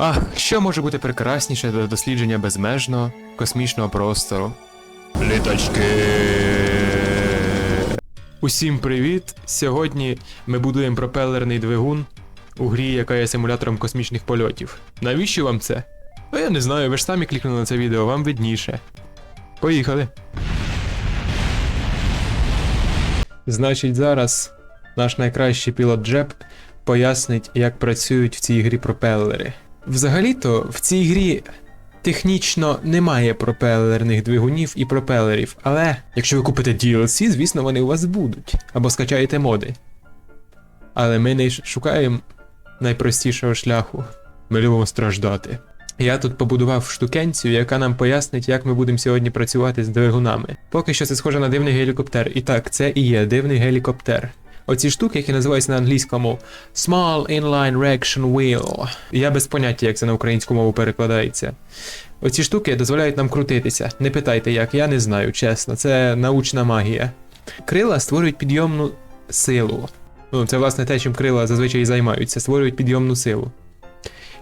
Ах, що може бути прекрасніше до дослідження безмежного космічного простору? Літачки. Усім привіт! Сьогодні ми будуємо пропелерний двигун у грі, яка є симулятором космічних польотів. Навіщо вам це? А я не знаю, ви ж самі клікнули на це відео, вам видніше. Поїхали. Значить, зараз наш найкращий пілот Джеб пояснить, як працюють в цій грі пропелери. Взагалі-то в цій грі технічно немає пропелерних двигунів і пропелерів, але якщо ви купите DLC, звісно, вони у вас будуть. Або скачаєте моди. Але ми не шукаємо найпростішого шляху. Ми любимо страждати. Я тут побудував штукенцію, яка нам пояснить, як ми будемо сьогодні працювати з двигунами. Поки що це схоже на дивний гелікоптер. І так, це і є дивний гелікоптер. Оці штуки, які називаються на англійському Small Inline Reaction Wheel. Я без поняття, як це на українську мову перекладається. Оці штуки дозволяють нам крутитися. Не питайте як, я не знаю, чесно. Це научна магія. Крила створюють підйомну силу. Ну, це власне те, чим крила зазвичай займаються, створюють підйомну силу.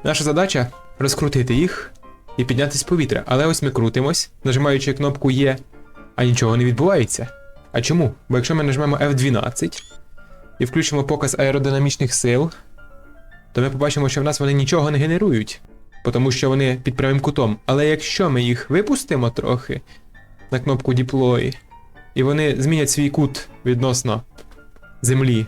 Наша задача розкрутити їх і піднятися в повітря. Але ось ми крутимось, нажимаючи кнопку Є, а нічого не відбувається. А чому? Бо якщо ми нажмемо F12 і включимо показ аеродинамічних сил, то ми побачимо, що в нас вони нічого не генерують, тому що вони під прямим кутом. Але якщо ми їх випустимо трохи на кнопку Deploy, і вони змінять свій кут відносно землі,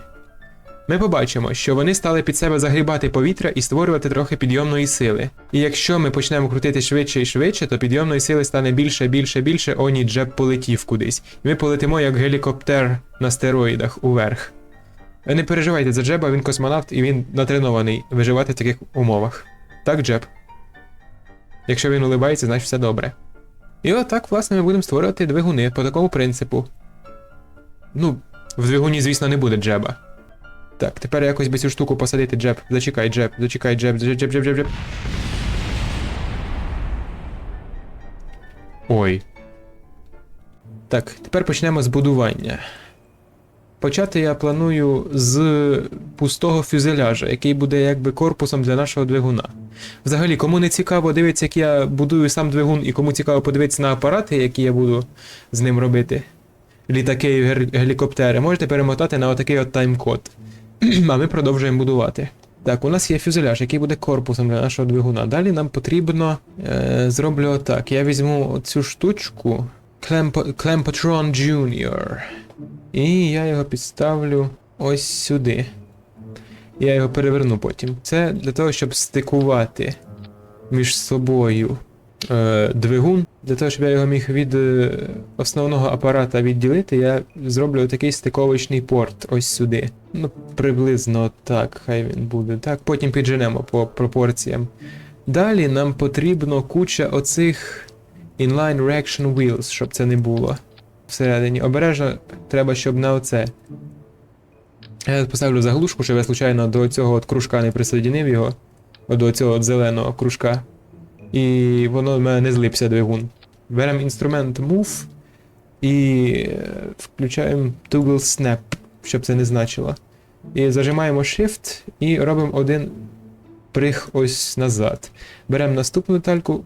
ми побачимо, що вони стали під себе загрібати повітря і створювати трохи підйомної сили. І якщо ми почнемо крутити швидше і швидше, то підйомної сили стане більше, більше, більше, о ні, джеб полетів кудись. І ми полетимо як гелікоптер на стероїдах уверх. Ви не переживайте за Джеба, він космонавт і він натренований виживати в таких умовах. Так, Джеб? Якщо він улибається, значить все добре. І отак, власне, ми будемо створювати двигуни по такому принципу. Ну, в двигуні, звісно, не буде Джеба. Так, тепер якось би цю штуку посадити, Джеб. Зачекай, Джеб, зачекай, Джеб, Джеб, Джеб, Джеб, Джеб. Ой. Так, тепер почнемо з будування. Почати я планую з пустого фюзеляжа, який буде якби корпусом для нашого двигуна. Взагалі, кому не цікаво дивитися, як я будую сам двигун, і кому цікаво подивитися на апарати, які я буду з ним робити, літаки і гелікоптери, можете перемотати на отакий от тайм-код. а ми продовжуємо будувати. Так, у нас є фюзеляж, який буде корпусом для нашого двигуна. Далі нам потрібно. Е, зроблю отак. Я візьму цю штучку. Clampotron Junior. І я його підставлю ось сюди. Я його переверну потім. Це для того, щоб стикувати між собою е, двигун. Для того, щоб я його міг від е, основного апарата відділити, я зроблю такий стиковочний порт ось сюди. Ну, приблизно так, хай він буде. Так, потім підженемо по пропорціям. Далі нам потрібно куча оцих inline reaction wheels, щоб це не було всередині. Обережно треба, щоб на оце. Я поставлю заглушку, щоб я случайно до цього от кружка не присоединив його. До цього от зеленого кружка. І воно в мене не злипся двигун. Беремо інструмент Move і е, включаємо Toggle Snap, щоб це не значило. І зажимаємо Shift і робимо один прих ось назад. Беремо наступну детальку,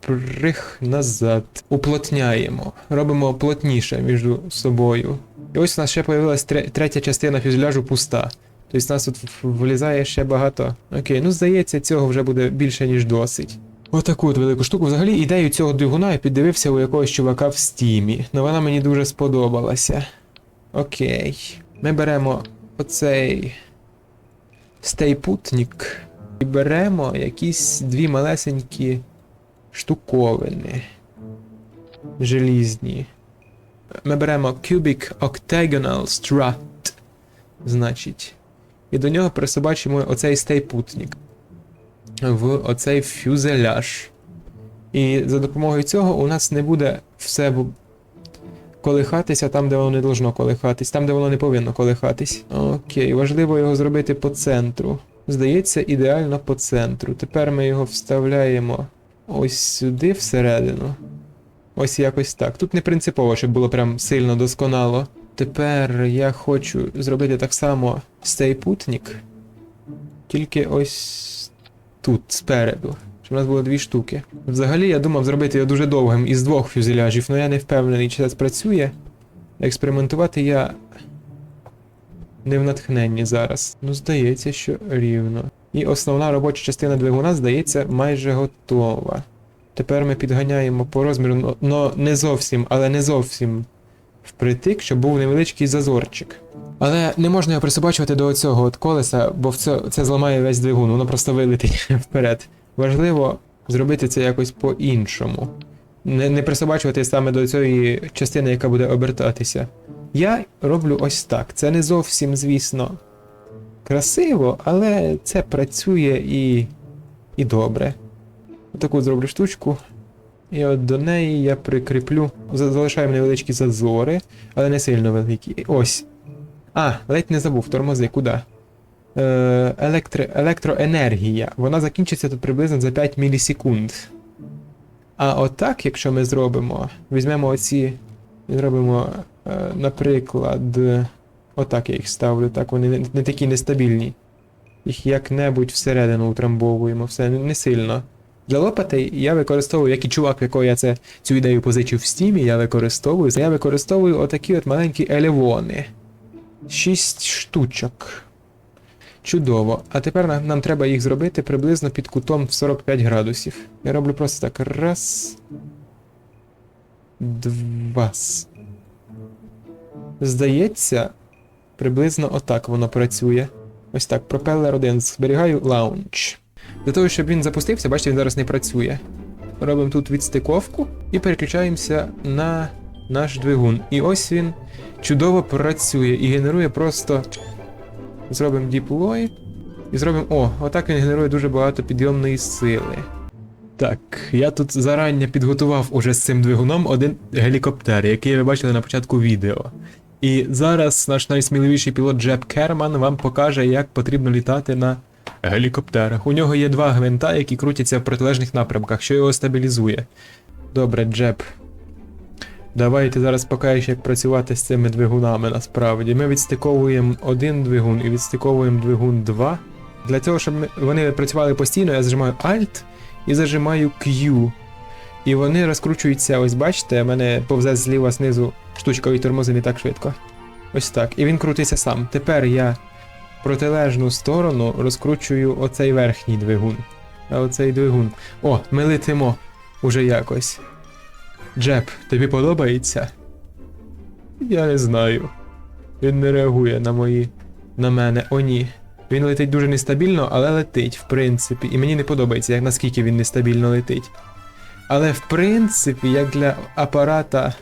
прих назад. Уплотняємо. Робимо плотніше між собою. І ось у нас ще появилась третя частина фюзеляжу пуста. Тобто у нас тут влізає ще багато. Окей, ну здається, цього вже буде більше, ніж досить. Отаку от велику штуку. Взагалі ідею цього двигуна я піддивився у якогось чувака в стімі. Ну вона мені дуже сподобалася. Окей. Ми беремо оцей стейпутник і беремо якісь дві малесенькі штуковини. Желізні. Ми беремо Cubic Octagonal Strut. Значить. І до нього присобачимо оцей стейпутник в оцей фюзеляж. І за допомогою цього у нас не буде все колихатися там, де воно не должно колихатись, там, де воно не повинно колихатись. Окей, важливо його зробити по центру. Здається, ідеально по центру. Тепер ми його вставляємо ось сюди всередину. Ось якось так. Тут не принципово, щоб було прям сильно досконало. Тепер я хочу зробити так само стейпутник. Тільки ось тут, спереду. Щоб у нас було дві штуки. Взагалі я думав зробити його дуже довгим із двох фюзеляжів, але я не впевнений, чи це спрацює. Експериментувати я не в натхненні зараз. Ну, здається, що рівно. І основна робоча частина двигуна, здається, майже готова. Тепер ми підганяємо по розміру, но не зовсім, але не зовсім впритик, щоб був невеличкий зазорчик. Але не можна його присобачувати до цього от колеса, бо це, це зламає весь двигун, воно просто вилетить вперед. Важливо зробити це якось по-іншому. Не, не присобачувати саме до цієї частини, яка буде обертатися. Я роблю ось так. Це не зовсім, звісно, красиво, але це працює і, і добре. Отаку зроблю штучку. І от до неї я прикріплю. за- Залишаємо невеличкі зазори, але не сильно великі. Ось. А, ледь не забув, тормози, куди? Е, електро, електроенергія. Вона закінчиться тут приблизно за 5 мілісекунд. А отак, якщо ми зробимо, візьмемо оці. Зробимо, е, наприклад. Отак я їх ставлю, так вони не, не такі нестабільні. Їх як-небудь всередину утрамбовуємо, все не, сильно. Для лопатей я використовую, як і чувак, якого я це, цю ідею позичив в стімі, я використовую. Я використовую отакі от маленькі елевони. Шість штучок. Чудово. А тепер нам, нам треба їх зробити приблизно під кутом в 45 градусів. Я роблю просто так. Раз. Два. Здається, приблизно отак воно працює. Ось так, пропелер 1. Зберігаю лаунч. Для того, щоб він запустився, бачите, він зараз не працює. Робимо тут відстиковку і переключаємося на наш двигун. І ось він чудово працює і генерує просто. Зробимо deploy. І зробимо. О, отак він генерує дуже багато підйомної сили. Так, я тут зарані підготував уже з цим двигуном один гелікоптер, який ви бачили на початку відео. І зараз наш найсміливіший пілот Джеб Керман вам покаже, як потрібно літати на гелікоптерах. У нього є два гвинта, які крутяться в протилежних напрямках, що його стабілізує. Добре, Джеб. Давай ти зараз покажеш, як працювати з цими двигунами насправді. Ми відстиковуємо один двигун і відстиковуємо двигун 2. Для цього, щоб вони працювали постійно, я зажимаю Alt і зажимаю Q. І вони розкручуються, ось бачите, в мене повзе зліва знизу штучка і тормози не так швидко. Ось так. І він крутиться сам. Тепер я протилежну сторону розкручую оцей верхній двигун. А оцей двигун. О, ми летимо уже якось. Джеб, тобі подобається? Я не знаю. Він не реагує на мої. на мене. О, ні. Він летить дуже нестабільно, але летить, в принципі. І мені не подобається, як наскільки він нестабільно летить. Але в принципі, як для апарата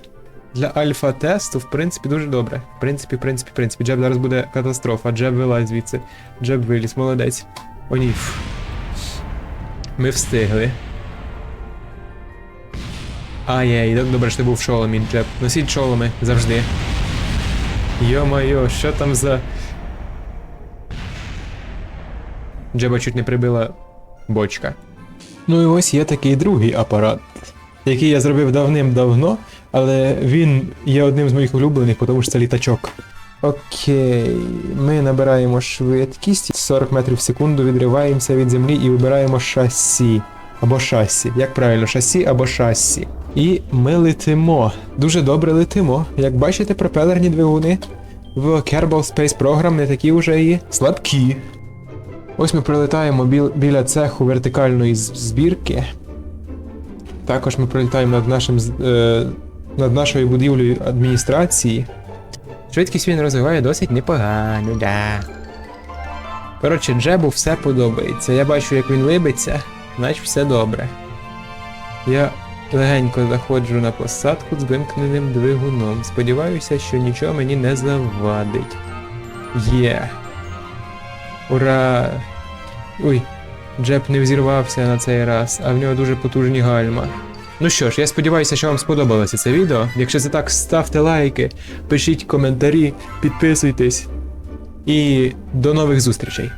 для альфа-тесту, в принципі, дуже добре. В принципі, в принципі, в принципі. Джеб зараз буде катастрофа. Джеб вилазь звідси. Джеб виліз, молодець. О, ні. Ми встигли. Ай-яй, добре, що ти був в шоломі, Джеб. Носіть шоломи завжди. Йо-майо, що там за. Джеба чуть не прибила бочка. Ну і ось є такий другий апарат, який я зробив давним-давно, але він є одним з моїх улюблених, тому що це літачок. Окей, ми набираємо швидкість 40 метрів в секунду, відриваємося від землі і вибираємо шасі. Або шасі. Як правильно, шасі або шасі. І ми летимо. Дуже добре летимо. Як бачите, пропелерні двигуни в Kerbal Space Program не такі вже і слабкі. Ось ми прилетаємо біл- біля цеху вертикальної збірки. Також ми прилітаємо над, нашим, е, над нашою будівлею адміністрації. Швидкість він розвиває досить непогано, да. Коротше, Джебу все подобається. Я бачу, як він либиться, значить все добре. Я легенько заходжу на посадку з вимкненим двигуном. Сподіваюся, що нічого мені не завадить. Є. Ура! Ой, Джеб не взірвався на цей раз, а в нього дуже потужні гальма. Ну що ж, я сподіваюся, що вам сподобалося це відео. Якщо це так, ставте лайки, пишіть коментарі, підписуйтесь. І до нових зустрічей!